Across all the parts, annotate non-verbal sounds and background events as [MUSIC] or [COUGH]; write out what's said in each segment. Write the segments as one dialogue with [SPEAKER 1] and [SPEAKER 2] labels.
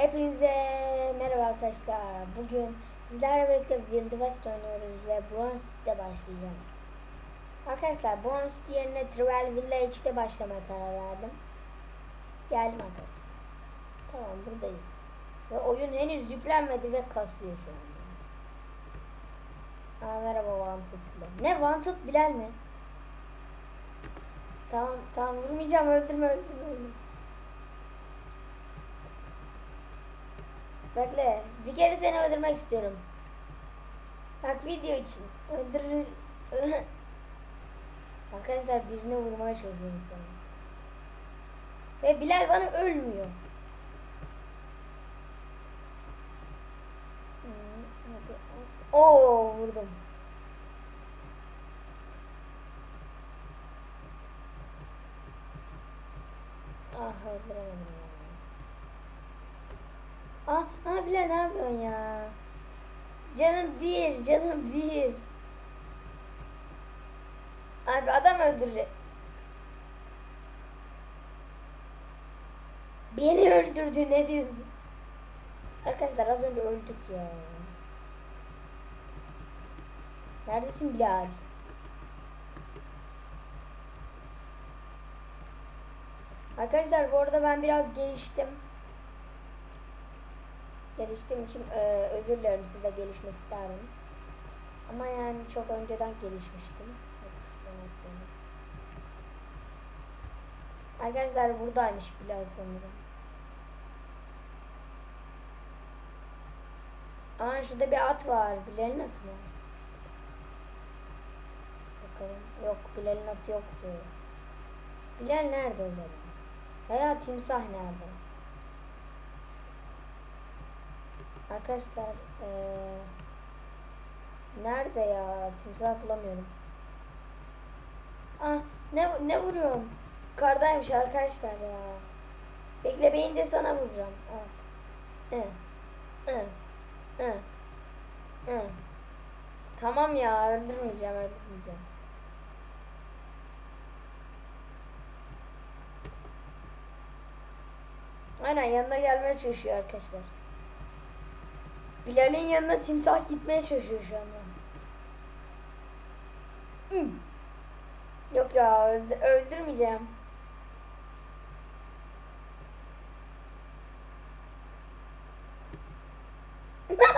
[SPEAKER 1] Hepinize merhaba arkadaşlar. Bugün sizlerle birlikte Wild West oynuyoruz ve Bronze City'de başlayacağım. Arkadaşlar Bronze City yerine Travel Village'de başlamaya karar verdim. Geldim arkadaşlar. Tamam buradayız. Ve oyun henüz yüklenmedi ve kasıyor şu anda. Aa, merhaba Wanted Bilal. Ne Wanted Bilal mi? Tamam tamam vurmayacağım öldürme öldürme öldürme. Bekle. Bir kere seni öldürmek istiyorum. Bak video için. Öldürür. [LAUGHS] Arkadaşlar birine vurmaya çalışıyorum şu an. Ve Bilal bana ölmüyor. Hmm. Oo vurdum. Ah öldüremedim. Ah, Bilal ne yapıyorsun ya? Canım bir, canım bir. Abi adam öldürecek. Beni öldürdü ne diyorsun? Arkadaşlar az önce öldük ya. Neredesin Bilal? Arkadaşlar bu arada ben biraz geliştim. Geliştiğim için e, özür dilerim siz de gelişmek isterdim. Ama yani çok önceden gelişmiştim. Arkadaşlar buradaymış Bilal sanırım. Aa şurada bir at var. Bilal'in atı mı? Bakalım. Yok Bilal'in atı yoktu. Bilal nerede o zaman? Veya timsah nerede? Arkadaşlar eee nerede ya? Timsah bulamıyorum. Ah ne ne vuruyorsun? Kardaymış arkadaşlar ya. Bekle beni de sana vuracağım. Al. Hı. Hı. Hı. Hı. Tamam ya öldürmeyeceğim öldürmeyeceğim. Aynen yanına gelmeye çalışıyor arkadaşlar. Bilal'in yanına timsah gitmeye çalışıyor şu anda. Hmm. Yok ya öldür- öldürmeyeceğim. [LAUGHS]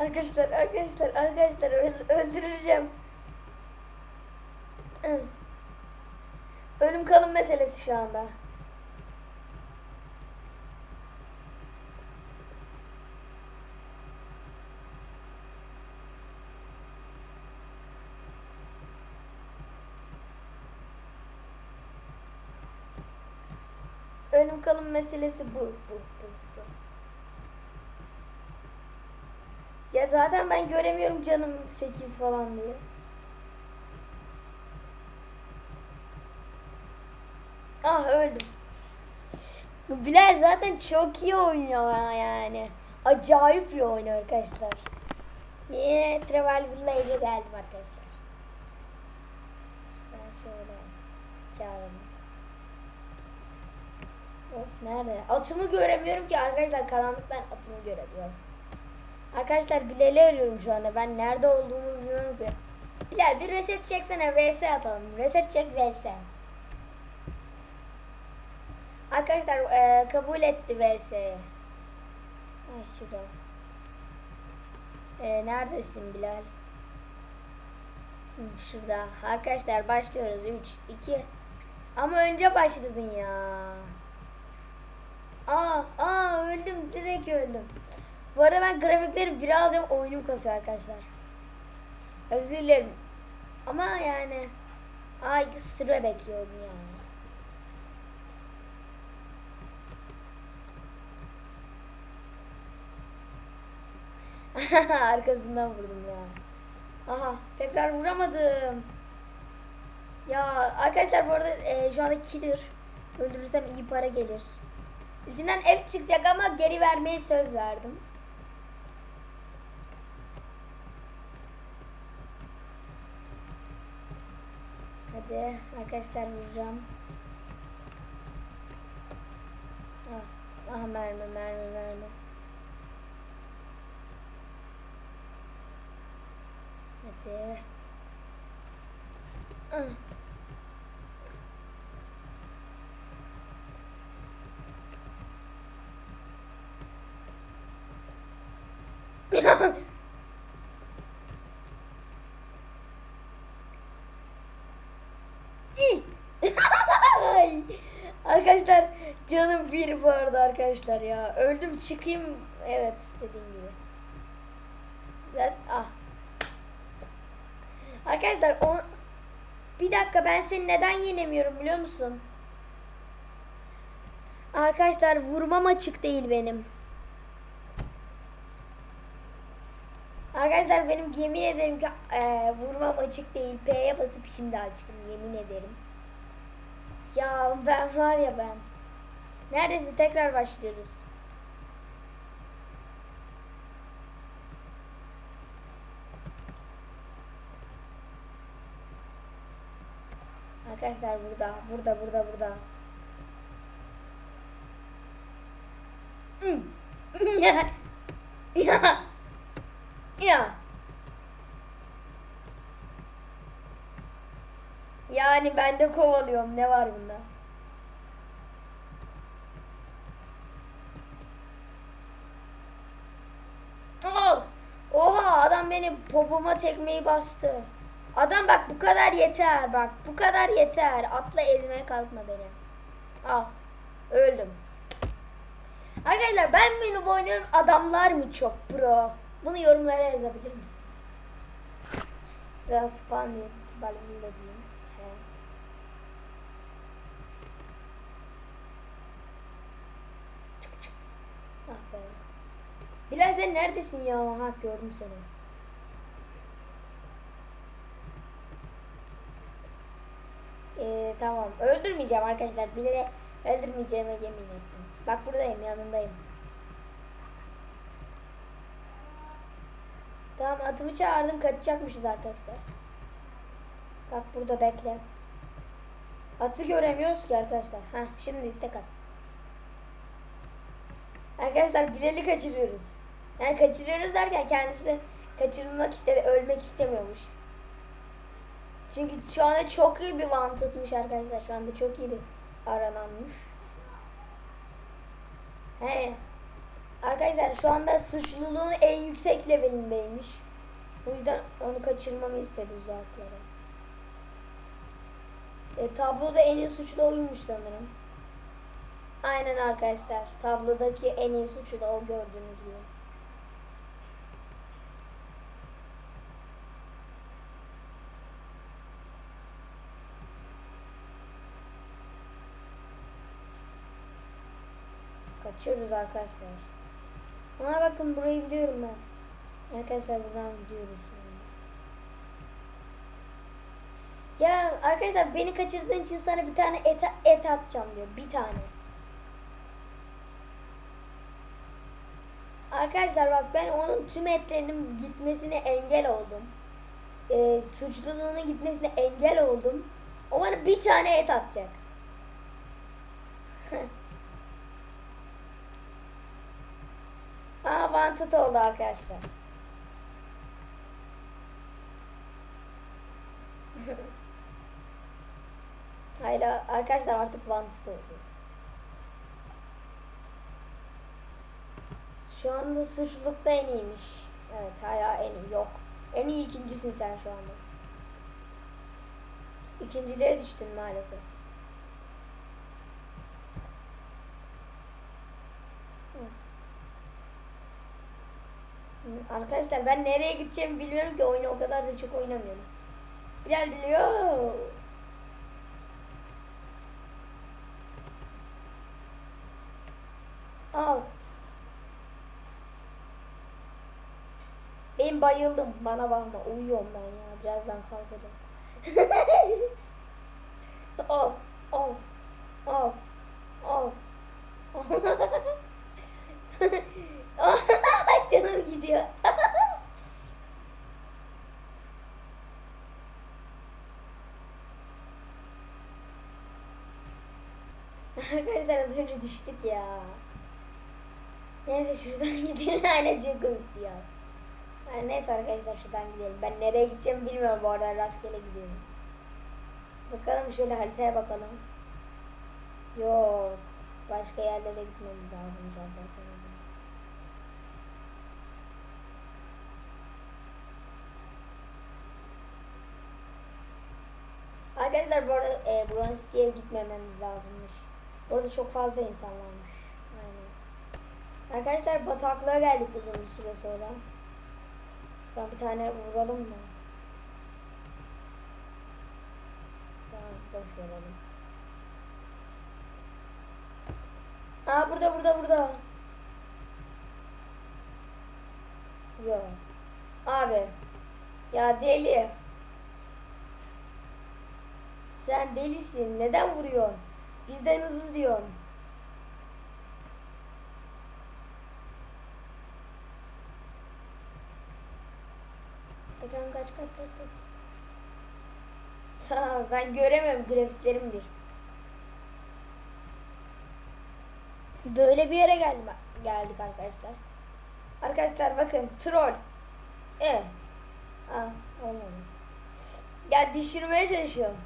[SPEAKER 1] Arkadaşlar arkadaşlar arkadaşlar öl- öldüreceğim. Hı. Kalım meselesi şu anda. Ölüm kalım meselesi bu. bu, bu, bu. Ya zaten ben göremiyorum canım 8 falan diye. Ah öldüm. Bilal zaten çok iyi oynuyor yani. Acayip iyi oynuyor arkadaşlar. Yine Travel Village'e geldim arkadaşlar. Ben şöyle çağırayım. Hop nerede? Atımı göremiyorum ki arkadaşlar karanlıktan atımı göremiyorum. Arkadaşlar Bilal'i arıyorum şu anda. Ben nerede olduğumu bilmiyorum ki. Bilal bir reset çeksene vs atalım. Reset çek vs. Arkadaşlar e, kabul etti vs'yi. Ay şurada. E, neredesin Bilal? Hı, şurada. Arkadaşlar başlıyoruz. 3, 2. Ama önce başladın ya. Aa, aa öldüm. Direkt öldüm. Bu arada ben grafikleri birazcık oyunum kasıyor arkadaşlar. Özür dilerim. Ama yani ay sıra bekliyorum yani. [LAUGHS] Arkasından vurdum ya. Aha tekrar vuramadım. Ya arkadaşlar bu arada e, şu anda killer. Öldürürsem iyi para gelir. İçinden F çıkacak ama geri vermeye söz verdim. Hadi arkadaşlar vuracağım. Ah, ah mermi mermi mermi. Hadi. Ah. Arkadaşlar canım bir bu arada arkadaşlar ya. Öldüm çıkayım. Evet dediğim gibi. Zaten, ah. Arkadaşlar o bir dakika ben seni neden yenemiyorum biliyor musun? Arkadaşlar vurmam açık değil benim. Arkadaşlar benim yemin ederim ki eee, vurmam açık değil. P'ye basıp şimdi açtım yemin ederim. Ya ben var ya ben. Neredesin? Tekrar başlıyoruz. Arkadaşlar burada, burada, burada, burada. Ya, ya, ya. Yani ben de kovalıyorum. Ne var bunda? Oha adam benim popoma tekmeyi bastı. Adam bak bu kadar yeter bak bu kadar yeter. Atla ezmeye kalkma beni. Al. Öldüm. Arkadaşlar ben benim oynayan adamlar mı çok pro? Bunu yorumlara yazabilir misiniz? Biraz spam diye balımını da diyeyim. Bilal sen neredesin ya? Ha gördüm seni. Ee, tamam. Öldürmeyeceğim arkadaşlar. Bilerek öldürmeyeceğime yemin ettim. Bak buradayım yanındayım. Tamam atımı çağırdım kaçacakmışız arkadaşlar. Bak burada bekle. Atı göremiyoruz ki arkadaşlar. Heh şimdi istek at. Arkadaşlar Bilal'i kaçırıyoruz. Yani kaçırıyoruz derken kendisi kaçırılmak istedi, ölmek istemiyormuş. Çünkü şu anda çok iyi bir tutmuş arkadaşlar. Şu anda çok iyi bir arananmış. He. Arkadaşlar şu anda suçluluğun en yüksek levelindeymiş. O yüzden onu kaçırmamı istedi uzaklara. E, tabloda en iyi suçlu oymuş sanırım. Aynen arkadaşlar. Tablodaki en iyi suçlu o gördüğünüz gibi. Kaçıyoruz arkadaşlar. Aa bakın burayı biliyorum ben. Arkadaşlar buradan gidiyoruz. Ya arkadaşlar beni kaçırdığın için sana bir tane et, et atacağım diyor. Bir tane. Arkadaşlar bak ben onun tüm etlerinin gitmesine engel oldum. Ee, suçluluğunun gitmesine engel oldum. O bana bir tane et atacak. [LAUGHS] Aa wanted oldu arkadaşlar. [LAUGHS] Hayır arkadaşlar artık wanted oldu. Şu anda suçlulukta en iyiymiş. Evet hala en iyi yok. En iyi ikincisin sen şu anda. İkinciliğe düştün maalesef. Arkadaşlar ben nereye gideceğimi bilmiyorum ki oyunu o kadar da çok oynamıyorum. Bilal biliyor. Al. Ben bayıldım. Bana bakma. Uyuyorum ben ya. Birazdan kalkacağım. [LAUGHS] Arkadaşlar az önce düştük ya. Neyse şuradan [LAUGHS] gidelim. Aynen çok komikti ya. Yani neyse arkadaşlar şuradan gidelim. Ben nereye gideceğimi bilmiyorum bu arada rastgele gidiyorum. Bakalım şöyle haritaya bakalım. Yok. Başka yerlere gitmemiz lazım zaten. Arkadaşlar bu arada e, Bronze City'ye gitmememiz lazımmış. Orada çok fazla insan varmış. Aynen. Arkadaşlar bataklığa geldik uzun bir süre sonra. Şuradan bir tane vuralım mı? Tamam boş verelim. Aa burada burada burada. Yok. Abi. Ya deli. Sen delisin. Neden vuruyorsun? Bizden hızlı diyorsun. Kaçan kaç kaç kaç kaç. Tamam ben göremem grafiklerim bir. Böyle bir yere geldim, geldik arkadaşlar. Arkadaşlar bakın troll. E. Aa, olmadı. Ya düşürmeye çalışıyorum.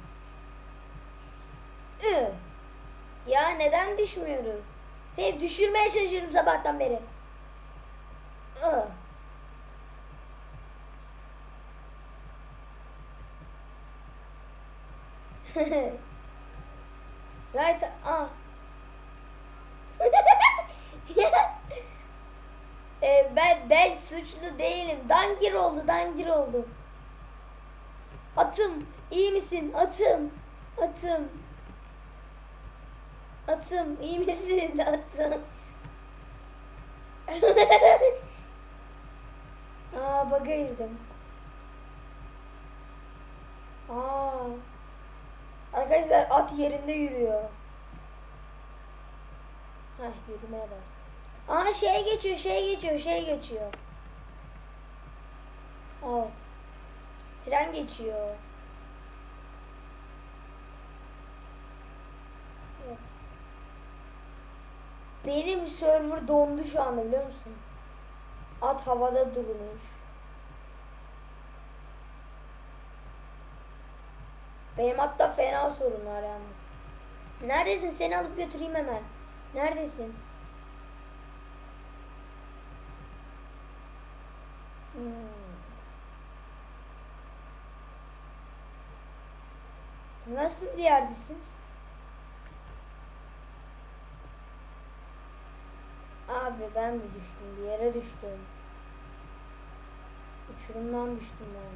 [SPEAKER 1] I. Ya neden düşmüyoruz? Seni düşürmeye çalışıyorum sabahtan beri. I. [LAUGHS] right. Ah. [LAUGHS] e, ben ben suçlu değilim. Dangir oldu, dangir oldu. Atım, iyi misin? Atım. Atım. Atım, iyi misin? [LAUGHS] Atım. Aa, baga girdim. Aa. Arkadaşlar at yerinde yürüyor. Heh, yürümeye bak. Aa şey geçiyor, şey geçiyor, şey geçiyor. Aa. Tren geçiyor. Yok. Benim server dondu şu anda biliyor musun? At havada durmuş. Benim hatta fena sorun var yalnız. Neredesin? Seni alıp götüreyim hemen. Neredesin? Hmm. Nasıl bir yerdesin? Abi ben de düştüm. Bir yere düştüm. Uçurumdan düştüm ben.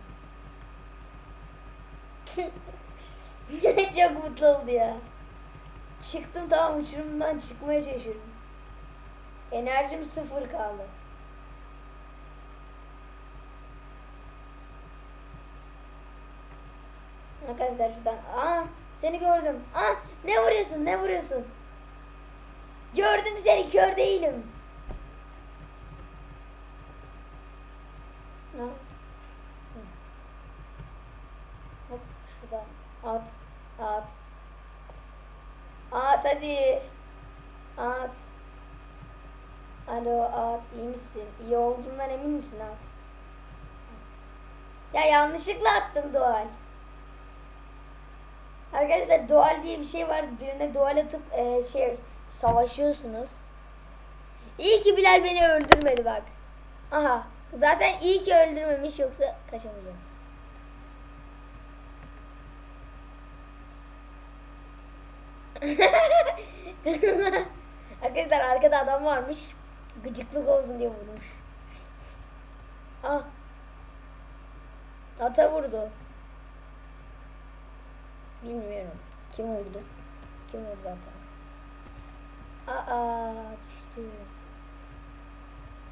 [SPEAKER 1] [LAUGHS] Çok mutlu oldu ya. Çıktım tamam uçurumdan çıkmaya çalışıyorum. Enerjim sıfır kaldı. Arkadaşlar şuradan. Aa seni gördüm. Aa ne vuruyorsun ne vuruyorsun? Gördüm seni kör değilim. Ha. Hı. Hop şuradan at at. At hadi. At. Alo at iyi misin? İyi olduğundan emin misin az? Ya yanlışlıkla attım Doğal. Arkadaşlar Doğal diye bir şey var. Birine Doğal atıp e, şey savaşıyorsunuz. İyi ki Bilal beni öldürmedi bak. Aha. Zaten iyi ki öldürmemiş yoksa kaçamayacağım. [LAUGHS] Arkadaşlar arkada adam varmış. Gıcıklık olsun diye vurmuş. Ah. Ata vurdu. Bilmiyorum. Kim vurdu? Kim vurdu ata? Aa düştü.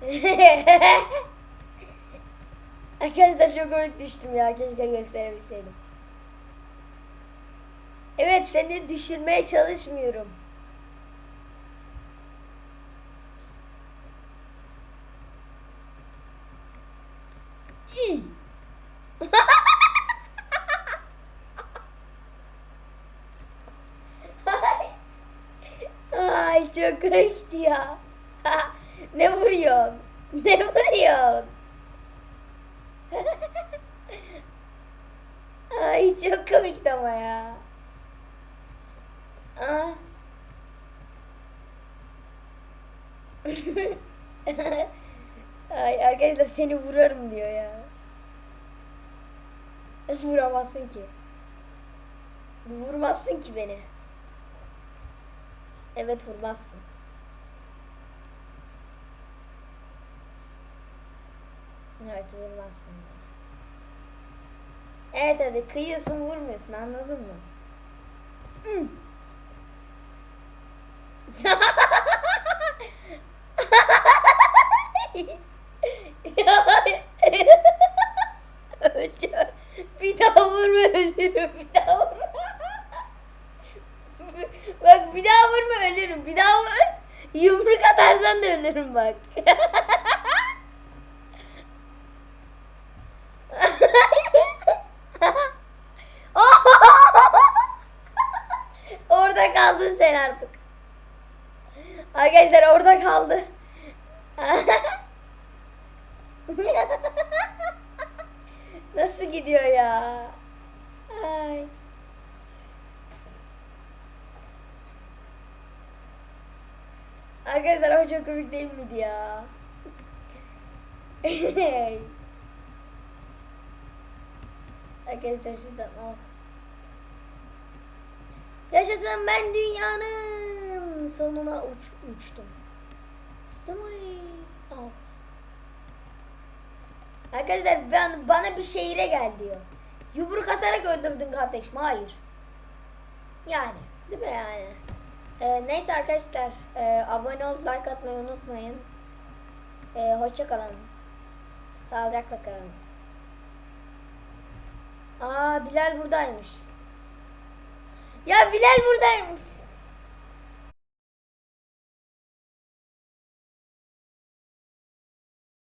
[SPEAKER 1] [LAUGHS] Arkadaşlar çok komik düştüm ya. Keşke gösterebilseydim. Evet seni düşürmeye çalışmıyorum. İyi. [LAUGHS] çok komikti ya. [LAUGHS] ne vuruyorsun? Ne vuruyorsun? [LAUGHS] Ay çok komikti ama ya. [LAUGHS] Ay arkadaşlar seni vurarım diyor ya. Vuramazsın ki. Vurmazsın ki beni. Evet vurmazsın. Evet vurmazsın. Evet hadi kıyıyorsun vurmuyorsun anladın mı? Hı. Öleceğim. bir daha vurma ölürüm. Bir daha vurma. bak bir daha vurma ölürüm. Bir daha vur. Yumruk ölürüm bak. orada kalsın sen artık. Arkadaşlar orada kaldı. Nasıl gidiyor ya? Ay. Arkadaşlar o çok komik değil miydi ya? [LAUGHS] Arkadaşlar şuradan oh. Yaşasın ben dünyanın sonuna uç, uçtum. Değil mi? Oh. Arkadaşlar ben bana bir şehire gel diyor. Yumruk atarak öldürdün kardeşim. Hayır. Yani. Değil mi yani? Ee, neyse arkadaşlar. e, abone olup like atmayı unutmayın. Ee, hoşça. Sağlıcakla kalın. Aa Bilal buradaymış. Ya Bilal buradaymış.